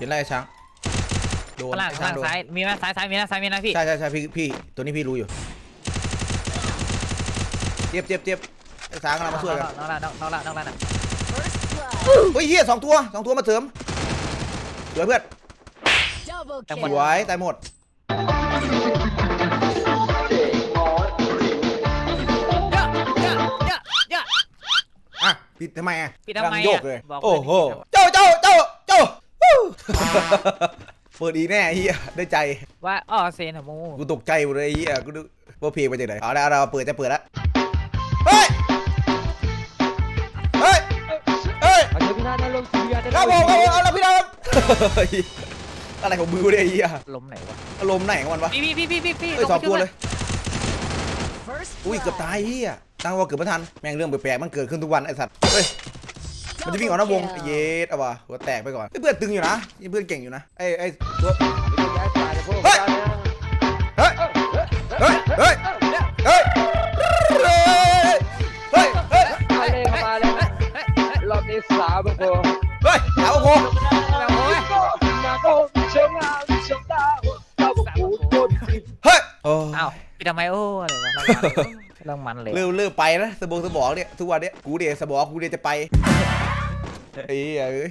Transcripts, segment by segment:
เห็นไรไอ้ช้างโดนข้างล่างไอ้ข้างช้างล่างโดนซ้ายมีไหมซ้ายซ้ายมีนะซ้ายมีนะพี่ใช่ใช่ใช่พี่พี่ตัวนี้พี่รู้อยู่เจ็บเจ็บเจ็บไอ้ช้างกำลังมาช่วยกันน้องละน้องน้องละน้องละน้องละเฮ้ยเฮียสองตัวสองตัวมาเสริมสวยเพื่อน Double จังหสวะวยตายหมด เยอะเยอะเยอะเยอะ อะ ปิดทำไมอะปิดทำไมกำลังอะโยกเลย บอกโอ้โหเลยเจ้าเจ้าเจ้าเจ้าวู้ เปิดอีกแน่เฮียได้ใจ ว่าอ๋อเซนอะมูกูตกใจหมดเลยไอ้เฮียกูดูว่าเพลงมาจากไหนเอาละเอาละเปิดจะเปิดแล้วเฮ้ย เฮ้ย เฮ้ย Ada bina dalam sini ada ครับผมเอาเอาละพี่ดาวเฮ้ยอะไรของมือเนี่ยไอ้เฮียล้มไหนวะอารมณ์ไหนของมันวะพี่พี่พี่พี่พี่เฮ้ยสองตัวเลย First อุ้ยเกือบตายเฮียตั้งว่าเกือบไม่ทัน แม่งเรื่องแปลกๆมันเกิดขึ้นทุกวันไอ้สัตว์เฮ้ย มันจะวิ่งออกนอกวงไอ้เยสเอาวะหัวแตกไปก่อนไอ้เพื่อนตึงอยู่นะไอ้เพื่อนเก่งอยู่นะไอ้ไอ้ตัว Oi. เฮ้ยเฮ้ยเฮ้ยเฮ้ยเฮ้ยเฮ้ย Kembali kembali. Lot ni sabar ko. เฮ้ยเอาโคแบบโอ้ย Nako jangan sedang kau pun เฮ้ยโอ้อ้าวพี่ทำไมโอ้อะไรวะเรื่องมันเลยเริ่มเริ่มไปนะสมองสมองเนี่ยทุกวันเนี่ยกูเดี๋ยวสมองกูเดี๋ยวจะไป ไอ้เหี้ยเอ้ย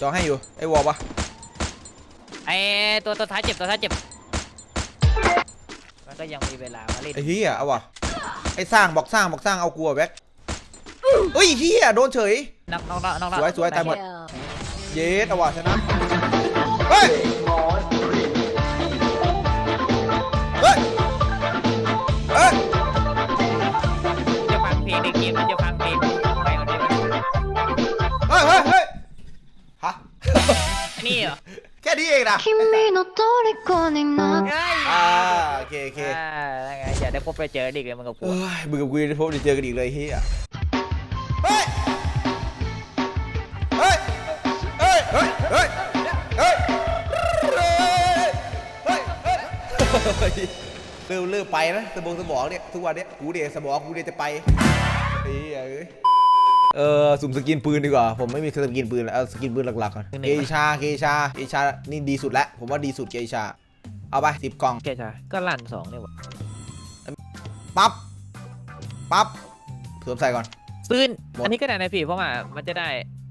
จองให้อยู่ ไอ้วอลปะไอตัวตัวท้ายเจ็บตัวท้ายเจ็บ มันก็ยังมีเวลามาเล่นไอ้เหี้ยเอาวะไอ้สร้างบอกสร้างบอกสร้างเอากลัวแบ็คเฮ้ยเหี้ยโดนเฉยน้องน้องน้องน้องสวยสวยตายหมด kill. เยสเอาวะชนะ เฮ้ย นี่เหรอ แค่นี้เองนะ 君の虜になっ เฮ้ย อ่าโอเคโอเค อ่าแล้วไงอย่าได้พบไปเจอดิกเลยมันกับกู เอ้ยมึงกับกูจะพบจะเจอกันอีกเลยเฮียเฮ้ยเฮ้ยเฮ้ยเฮ้ยเฮ้ยเฮ้ยเฮ้ยเฮ้ยเฮ้ยเริ่มเริ่มไปนะสมองสมองเนี่ยทุกวันเนี่ยกูเดี๋ยวสมองกูเดี๋ยวจะไปเฮ้ยเอ้ย เออสุ่มสกินปืนดีกว่า ผมไม่มีสกินปืนแล้วเอาสกินปืนหลักๆก่อนเกชาเกชาเกชานี่ดีสุดแล้วผมว่าดีสุดเกชา เอาไปสิบกล่องแกจ้ะก็ลั่นสองเนี่ยวะปั๊บปั๊บสวมใส่ก่อน ปืน หมด อันนี้ก็ได้นะพี่เพราะว่ามันจะได้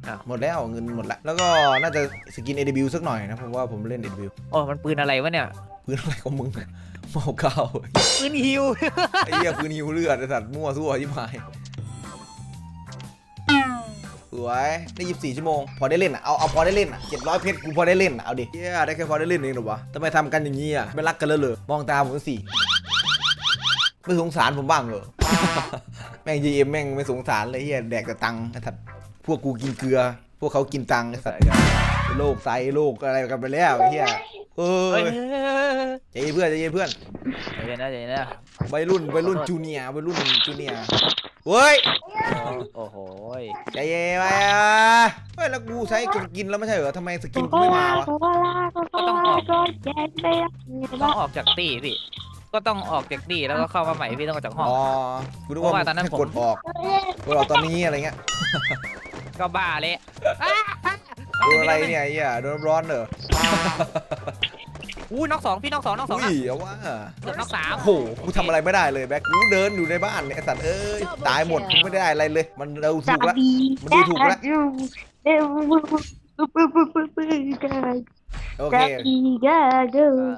อ้าวหมดแล้วเงินหมดแล้วแล้วก็น่าจะสกิน AW สักหน่อยนะผมว่าผมเล่น AW โอ้มันปืนอะไรวะเนี่ย ปืนอะไรของมึงเมาเก้าปืนฮิวไอ้เหี้ยปืนหิวเลือดไอ้สัตว์มั่วซั่วยิ่หาย สวยได้ยี่สิบสี่ชั่วโมง พอได้เล่นอะเอาเอาพอได้เล่นอะเจ็ดร้อยเพชรกูพอได้เล่นอะเอาดิเหี้ยได้แค่พอได้เล่นเองเหรอวะทำไมทำกันอย่างนี้อะไม่รักกันเลยเหรอมองตาผมสิไม่สงสารผมบ้างเหรอแม่งยีเอ็มแม่งไม่สงสารเลยเฮียแดกแต่ตังค์ไอ้สัตว์พวกกูกินเกลือ พวกเขากินตังค์ไอ้สัตว์โลกไซโลกอะไรกันไปแล้วไอ้เฮียเอ้เฮ้ยยใจเย็นเพื่อนใจเย็นเพื่อนเดี๋ยวนะเดี๋ยวนะวัยรุ่นวัยรุ่นจูเนียร์วัยรุ่นจูเนียร์เฮ้ยโอ้โห ยใจเย็นไปอะเฮ้ยแล้วกูใช้กดกินแล้วไม่ใช่เหรอทำไมสกินกูไม่มาวะก็ต้องออกต้องออกจากตี้พี่ ก็ต้องออกจากตี้แล้วก็เข้ามาใหม่พี่ต้องออกจากห้อง อ๋อกูนึกเพราะว่าว่าตอนนั้นแค่ผม กดออกกดออกตอนนี้อะไรเงี้ยก็บ้าเลย โดนอะไรเนี่ยไอ้เหี้ยโดนร้อนเหรอ อู้น็อกสองพี่น็อกสองน็อกสองอุ้อะยเอาว่าเกือบน็อกสามโอ้โหกูทำอะไรไม่ได้เลยแบ็คกูเดินอยู่ในบ้านเนี่ยไอ้สัตว์เอ้ยตายหมดกูไม่ได้อะไรเลย มันเราถูกแล้วมันดูถูกแล้วโอเค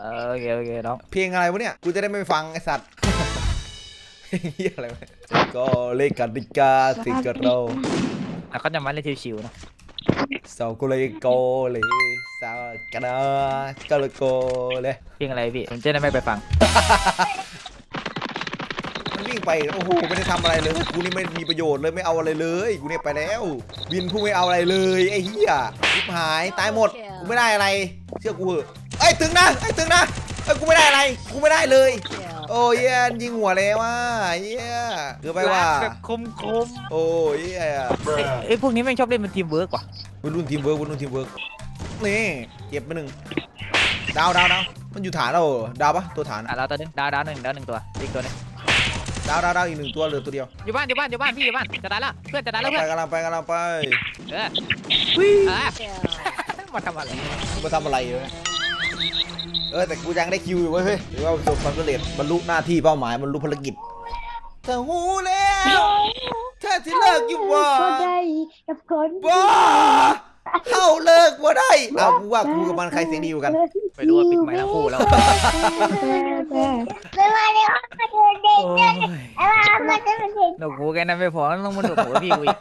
เออโอเคโอเคน้องเพลงอะไรวะเนี่ยกูจะได้ไม่ฟังไอสัตว์เพลงเฮียอะไรวะก็เลกกติกาสิกับเราแล้วก็จะมาเล่นชิวๆนะ สาวก็เลยโกเลยสาวกันนะก็เลยโกเลยเพลงอะไรพี่ผมจะได้ไม่ไปฟัง มันวิ่งไปโอ้โหไม่ได้ทำอะไรเลยกูนี่ไม่มีประโยชน์เลยไม่เอาอะไรเลยกูเนี่ยไปแล้ววินผู้ไม่เอาอะไรเลยไอ้เหี้ยชิบหายตายหมดกูไม่ได้อะไร เชื่อกูเหอะไอ้ยตึงนะไอ้ยตึงนะไอ้ยกูไม่ได้อะไรกูไม่ได้เลย Kill. โอ้ยเหี้ยยิงหัวแล้วว่ะเหี้ยเกือบไปว่า แบบคมคมโอ้ยเหี้ย ไอ้ยพวกนี้แม่งชอบเล่นเป็นทีมเวิร์กว่ะ วัยรุ่นทีมเวิร์กวัยรุ่นทีมเวิร์กนี่เก็บไปหนึ่งดาวดาวดาวมันอยู่ฐานเราเหรอดาวปะตัวฐานอะอะเราตัวหนึงดาวดาวหนึ่งดาวหนึ่งตัวอีกตัวหนึงดาวดาวดาวอีกหนึ่งตัวเหลือตัวเดียวอยู่บ้านอยู่บ้านอยู่บ้านพี่อยู่บ้านจะได้แล้วเพื่อนจะได้แล้วไปเพื่อนกำลังไปกำลังไปเอออะมาทำอะไรมาทำอะไรอยู่เนี่ยเออแต่กูยังได้คิวอยู่เว้ยเฮ้ยถือว่าประสบความสำเร็จบรรลุหน้าที่เป้าหมายบรรลุภารกิจเธอหูแล้วเธอที่เลิกอยู่บ่ ก็ได้ กับคนบ่เข้าเลิกบ่ได้เอากูว่ากูกับมันใครเสียงดีอยู่ากันไปดูว่าปิดไมค์ทั้งคู่แล้วไม่ว่าเดี๋ยวมาเธอเด็กโอ้ยมาเธอเด็กหนวกหูแค่นั้นไม่พอต้องมาหนวกหูพี่กูอีก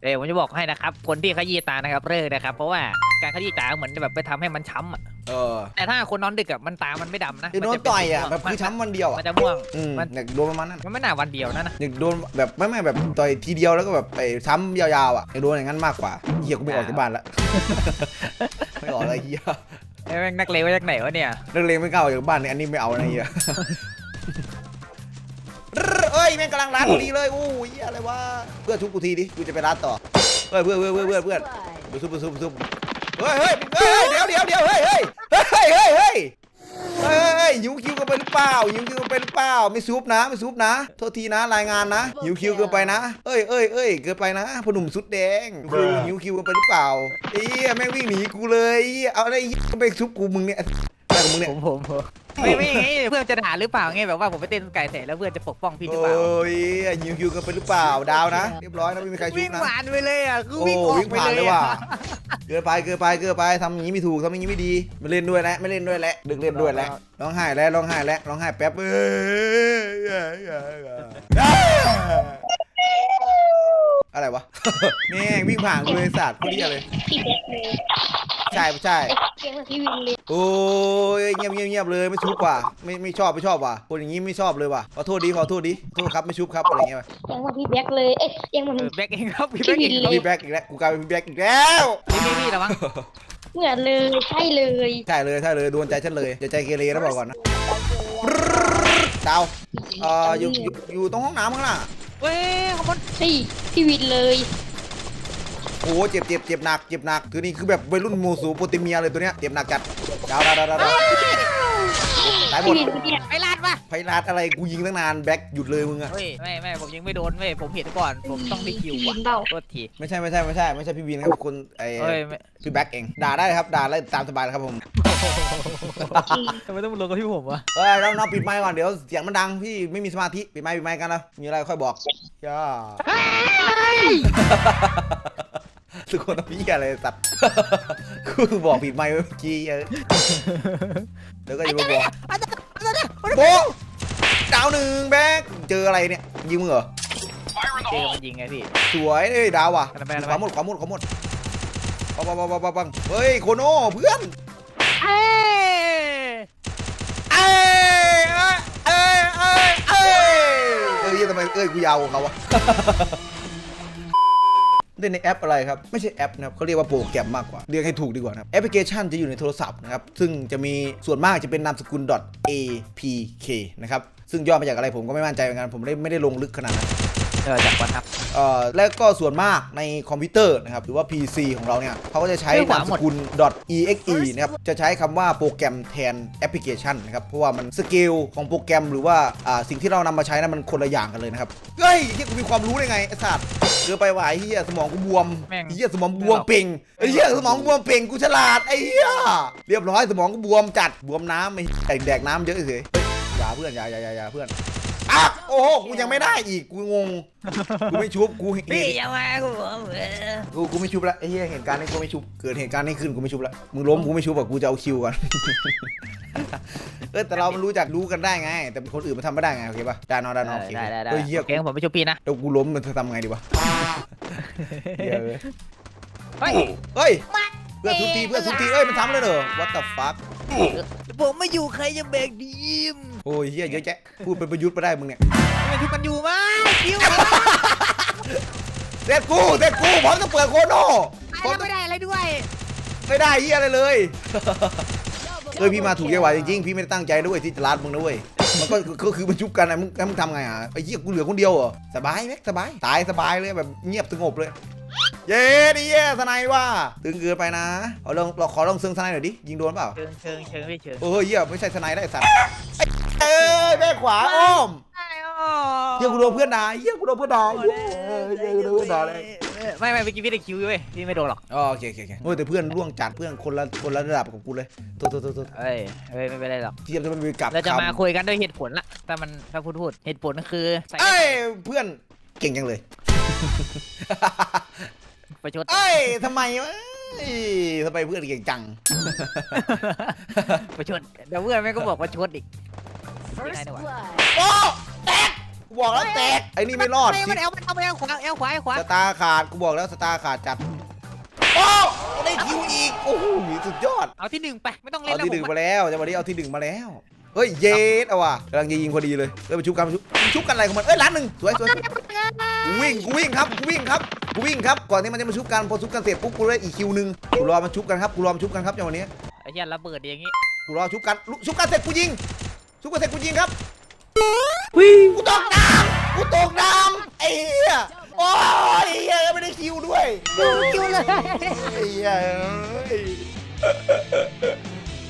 เดี๋ยวผมจะบอกให้นะครับ คนที่ขยี้ตานะครับเลิกนะครับ เพราะว่า การขยี้ตาเหมือนแบบไปทำให้มันช้ำอะเออแต่ถ้าคนนอนดึกอะมันตามันไม่ดำนะคือโดนต่อยอะแบบคือช้ำวันเดียวมัอะนจะม่วง อืมมัน อยากโดนประมาณนั้นมันไม่น่าวันเดียวนะนะอยากโดนแบบไม่ไม่แบบต่อยทีเดียวแล้วก็แบบไปช้ำยาวๆอะอยากโดนอย่างนั้นมากกว่าเฮียกูไม่ออกจากบ้านละ ไม่ออกอะไรเฮียไอ้แม่งนักเลงมาจากไหนวะเนี่ยนักเลงไม่กล้าออกจากบ้านเนี่ยอันนี้ไม่เอานะเฮียเอ้ยแม่งกำลังรัดพอดีเลยโอ้ยเหี้ยอะไรวะเพื่อนทุบกูทีดิกูจะไปรัดต่อเฮ้ยเพื่อนเพื่อนเพื่อนเพื่อนเพื่อนไปซุบไปซุบไปซุบ เฮ้ยเฮ้ยเฮ้ยเดี๋ยวเดี๋ยวเดี๋ยวเฮ้ยเฮ้ยเฮ้ยเฮ้ยเฮ้ยเฮ้ยเฮ้ยหิวคิวกันไปหรือเปล่าหิวคิวกันไปหรือเปล่าไม่ซุบนะไม่ซุบนะโทษทีนะรายงานนะหิวคิวเกินไปนะเอ้ยเอ้ยเอ้ยเกินไปนะพอหนุ่มสุดแดงคือหิวคิวกันไปหรือเปล่าเอ้ยแม่งวิ่งหนีกูเลยเอาอะไรไปซุบกูมึงเนี่ย อะไรของมึงเนี่ยผมผมผมไม่ไม่ไงเพื่อนจะด่าหรือเปล่าไงแบบว่าผมไปเต้นไก่เสร็จแล้วเพื่อนจะปกป้องพี่หรือเปล่า โอ้ยยิวยิวกันไปหรือเปล่าดาวนะเรียบร้อยนะไม่มีใครชุวิ่บงนะผ่านไปเลยอะคือโอ้วิ่งออกวิ่งไปผ่านเลเลยยว่ะอะเกินไปเกินไปเกินไปทำอย่างนี้ไม่ถูกทำอย่างนี้ไม่ดีไม่เล่นด้วยแล้วไม่เล่นด้วยแล้วดึกเล่นด้วยแล้วร้องไห้แล้วร้องไห้แล้วร้องไห้แป๊บเอ้ยอะไรวะ แม่งวิ่งผ่านกูเลยสัตว์โคตรเดียเลย พี่เด็กเลย ใช่ใช่เก่งกว่าพี่วินเลยโอ้ยเงียบเงียบเงียบเลยไม่ชุบว่ะไม่ไม่ชอบไม่ชอบว่ะคนอย่างนี้ไม่ชอบเลยว่ะขอโทษดีขอโทษดีโทษครับไม่ชุบครับอะไรเงี้ยว่ะเก่งกว่าพี่แบ็คเลย เอ๊ะเก่งกว่าเออแบ็กเองครับพี่แบ็กเองครับพี่แบ็กอีกแล้วกูกลายเป็นพี่แบ็กอีกแล้วพี่พี่พี่ระวังเหมือนเลยใช่เลยใช่เลยใช่เลยโดนใจฉันเลยอย่าใจเกเรนะบอกก่อนนะดาวเอ่ออยู่อยู่อยู่ตรงห้องน้ำข้างหน้าเว้ยขบวนพี่พี่วินเลย โอ้โหเจ็บเจ็บเจ็บหนักเจ็บหนักคือนี่คือแบบวัยรุ่นโมซูโปเตเมียเลยตัวเนี้ยเจ็บหนักจัดดาวดาวดาวดาวดาวตายหมพี่ดวินเนี่ยไปลาดปะไพลาดอะไรกูยิงตั้งนานแบ็คหยุดเลยมึงอะเฮ้ยไม่ไม่ผมยังไม่โดนเว้ยผมเห็นก่อนผมต้องได้คิววิอะนเปล่าโทษทีไม่ใช่ไม่ใช่ไม่ใช่ไม่ใช่พี่วินครับคนไอ้เฮ้ยไม่พี่แบ็คเองด่าได้ครับด่าได้ตามสบายเลยครับผมทำไมต้องมาลงกับพี่ผมวะเฮ้ยเราเราปิดไมค์ก่อนเดี๋ยวเสียงมันดังพี่ไม่มีสมาธิปิดไมค์ปิดไมค์กันแล้วมีอะไรค่อยบอกย่า สุโขทัยพี่อะไรสัตว์กูบอกผิดไมค์เมื่อกี้เออเดี๋ยวก็จะมาบอกโบะดาวหนึ่งแบ็คเจออะไรเนี่ยยิงมึงเหรอเจอมันยิงไงพี่ สวยเลยดาวว่ะอะไรไปอะไรไป ขวาหมดขวาหมดขวาหมดปังปังปังปังปังปังเฮ้ยโคโน่เพื่อน เอ้ยเอ้ยเอ้ยเอ้ยเอ้ยเอ้ยเอ้ยทำไมเอ้ยกูยาวกว่าเขาวะ เล่นในแอปอะไรครับ ไม่ใช่แอปนะครับเขาเรียกว่าโปรแกรมมากกว่า เรียกให้ถูกดีกว่านะครับแอปพลิเคชันจะอยู่ในโทรศัพท์นะครับ ซึ่งจะมีส่วนมากจะเป็นนามสกุล .apk นะครับ ซึ่งย่อมาจากอะไรผมก็ไม่มั่นใจเหมือนกันผมไม่ได้ไม่ได้ลงลึกขนาดนั้น ออจากวันทับ เอ่อและก็ส่วนมากในคอมพิวเตอร์นะครับหรือว่า PC ของเราเนี่ยเขาก็จะใช้เรื่องหวานามหสมดกุล .exe นะครับจะใช้คำว่าโปรแกรมแทนแอปพลิเคชันนะครับเพราะว่ามันสเกลของโปรแกรมหรือว่าอ่าสิ่งที่เรานำมาใช้นั้นมันคนละอย่างกันเลยนะครับเฮ้ยที่กูมีความรู้ได้ไงไอ้สัตว์เกินไปว่ะไอ้เหี้ยสมองกูบวมแม่งไอ้เหี้ยสมองบวมเป่งไอ้เหี้ยสมองบวมเป่งกูฉลาดไอ้เหี้ยเรียบร้อยสมองกูบวมจัดบวมน้ำไอ้เหี้ยแดกน้ำเยอะเฉยเฮ้ยอย่าเพื่อนอย่าอย่าอย่าอย่าเพื่อน อะโอ้โหกูยังไม่ได้อีก กูงง กูไม่ชุบ กูเห็นพี่อย่ามากูบอกเออกูกูไม่ชุบละไอ้เหี้ยเหตุการณ์นี้กูไม่ชุบ เกิดเหตุการณ์นี้ขึ้นกูไม่ชุบละมึงล้มกูไม่ชุบอะกูจะเอาคิวก่อน เออแต่เรามันรู้จักรู้กันได้ไง แต่คนอื่นมันทำไม่ได้ไงโอเคป่ะได้นอนได้นอนโอเคได้ได้ได้เฮ้ยเหี้ยโอเคงั้นผมไปช่วยพี่นะเดี๋ยวกูล้มมันจะทำไงดีวะเหี้ยเอ้ยเฮ้ยเฮ้ย เพื่อนทุบทีเพื่อนทุบทีเอ้ยมันทำเลยเหรอ what the fuck ผมไม่อยู่ใครจะแบกดีมโอ้ยเหี้ยเยอะแยะพูดเป็นประยุทธ์ไปได้มึงเนี่ยไม่ทุกกันอยู่มั้ยคิวเด็ดกูเด็ดกูพร้อมจะเปิดโคโน่พร้อมไม่ได้อะไรด้วย ไม่ได้เหี้ยอะไรเลยเอ้ยพี่มาถูกจังหวะจริงๆพี่ไม่ได้ตั้งใจด้วยที่จะรัดมึงนะเว้ยมันก็ก็คือมันชุบกันนะมึงแล้วมึงทำไงอะไอ้เหี้ยกูเหลือคนเดียวเหรอสบายไหมสบายตายสบายเลยแบบเงียบสงบเลย เย้ดิเย้ทนายว่าตึงเกินไปนะเอาลองเราขอลองเซิงทนายหน่อยดิยิงโดนเปล่าเชิงเชิงเชิงพี่เชิงเออเหี้ยไม่ใช่ทนายได้ไอ้สัตว์ไอ้เอ้ยแม่ขวาอ้อมใช่อ๋อเฮียกูโดนเพื่อนด่าเฮียกูโดนเพื่อนด่าเฮียเฮียกูโดนเพื่อนด่าเลยไม่ไม่เมื่อกี้พี่ได้คิวอยู่เว้ยพี่ไม่โดนหรอกอ๋อโอเคโอเคโอเคโอ้ยแต่เพื่อนร่วงจัดเพื่อนคนละคนละระดับกับกูเลยโทษโทษโทษโทษเอ้ยเอ้ยไม่เป็นไรหรอกเทียบจะมันมีกลับเราจะมาคำคุยกันด้วยเหตุผลละถ้ามันถ้าพูดพูดเหตุผลคือใส่เอ้ยเพื่อนเก่งจังเลย ประชด เอ้ยทำไมวะเอ้ยทำไมเพื่อนเก่งจัง ประชดเดี๋ยวเพื่อนแม่งก็บอกประชดอีก First I know what. blood. โอ้แตกกูบอกแล้วแตกไอ้นี่ไม่รอดไม่สิมันเอวมันเอาไปเอวขวาเอวขวาเอวขวาสตาร์ขาดกูบอกแล้วสตาร์ขาดจัดโอ้ได้คิวอีกโอ้โหสุดยอดเอาที่หนึ่งไปไม่ต้องเล่นเอาแล้วที่หนึ่งผมมาแล้วจังหวะนี้เอาที่หนึ่งมาแล้วเฮ้ยเยสเอาว่ะกำลังจะยิงพอดีเลยเอ้ยไปชุบกันไปชุบชุบกันอะไรของมันเอ้ยล้านหนึ่งสวยสวยสวย กูวิ่งกูวิ่งครับกูวิ่งครับกูวิ่งครับก่อนที่มันจะมาชุบกันพอชุบกันเสร็จปุ๊บกูได้อีกคิวหนึ่งกูรอมันชุบกันครับกูรอมันชุบกันครับจังหวะนี้ไอ้เหี้ยระเบิดอย่างงี้กูรอชุบกันลุชุบกันเสร็จกูยิงชุบกันเสร็จกูยิงครับกูตกน้ำกูตกน้ำไอ้เหี้ยโอ้ยไอ้เหี้ยไม่ได้คิวด้วย คิวเลยไอ้เหี้ยเอ้ย